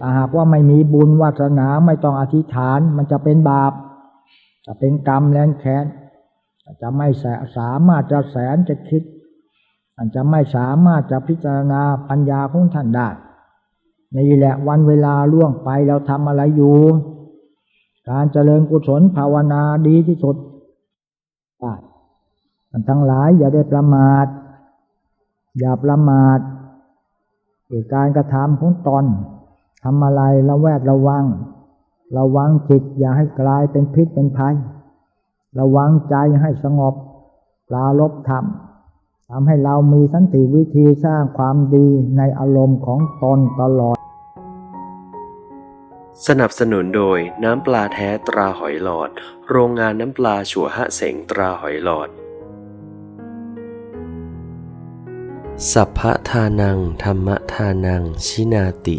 ถ้าหากว่าไม่มีบุญวาสนาไม่ต้องอธิษฐาน มันจะเป็นบาป จะเป็นกรรมแรงแค้นจะไม่สามารถจะแสนจะคิดมันจะไม่สามารถจะพิจารณาปัญญาของท่านได้นี่แหละวันเวลาล่วงไปเราทำอะไรอยู่ การเจริญกุศลภาวนาดีที่สุดได้ท่านทั้งหลายอย่าได้ประมาท อย่าประมาทในการกระทำของตน ทำอะไรระแวดระวัง ระวังจิตอย่าให้กลายเป็นพิษเป็นภัย ระวังใจให้สงบปลาลบธรรมทำให้เรามีสันติวิธีสร้างความดีในอารมณ์ของตนตลอด สนับสนุนโดยน้ำปลาแท้ตราหอยหลอด โรงงานน้ำปลาฉัวหะเสงตราหอยหลอด สัพพทานังธรรมทานังชินาติ